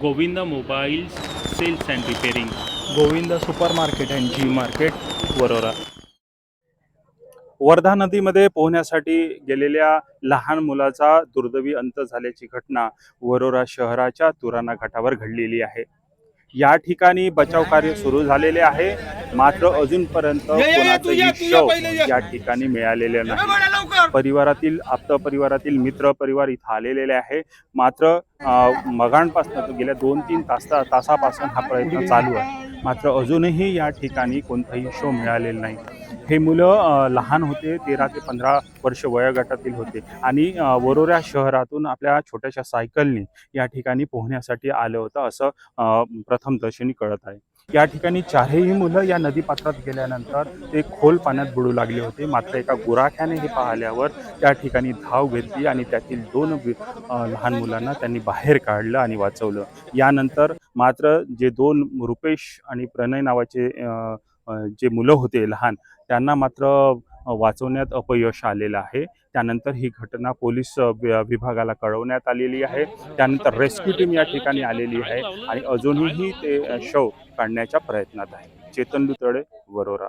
Govind mobile sales and repairing. Govind super market and G market Warora. Wardha नदीमध्ये पोहण्यासाठी गेलेल्या लहान मुलाचा दुर्दैवी अंत झाल्याची घटना वरोरा शहराच्या तुराणा घाटावर घडलेली आहे. या ठिकाणी बचाव कार्य सुरू झालेले आहे. मात्र अजूनपर्यंत कोणाचंही शव या. ठिकाणी मिळालेले नाही. परिवारातील आप्त परिवारातील मित्र परिवार इथं आलेले आहे. मात्र अ, मगांपासून गेल्या दोन तीन तास तासापासून हा प्रयत्न चालू आहे. मात्र अजूनही या ठिकाणी कोणताही शो मिळालेला नाही. हे मुलं लहान होते तेरा ते पंधरा वर्ष वयोगटातील होते आणि वरोऱ्या शहरातून आपल्या छोट्याशा सायकलनी या ठिकाणी पोहण्यासाठी आलं होतं असं प्रथमदर्शनी कळत आहे. या ठिकाणी चारही मुलं या नदीपात्रात गेल्यानंतर ते खोल पाण्यात बुडू लागले होते. मात्र एका गुराख्याने हे पाहिल्यावर त्या ठिकाणी धाव घेतली आणि त्यातील दोन लहान मुलांना त्यांनी बाहेर काढलं आणि वाचवलं. यानंतर मात्र जे दोन रुपेश आणि प्रणय नावाचे जे मुलं होते लहान त्यांना मात्र वाचवण्यात अपयश आलेलं आहे. त्यानंतर ही घटना पोलीस विभागाला कळवण्यात आलेली आहे. त्यानंतर रेस्क्यू टीम या ठिकाणी आलेली आहे आणि अजूनही ते शव काढण्याच्या प्रयत्नात आहे. चेतन लुतडे वरोरा.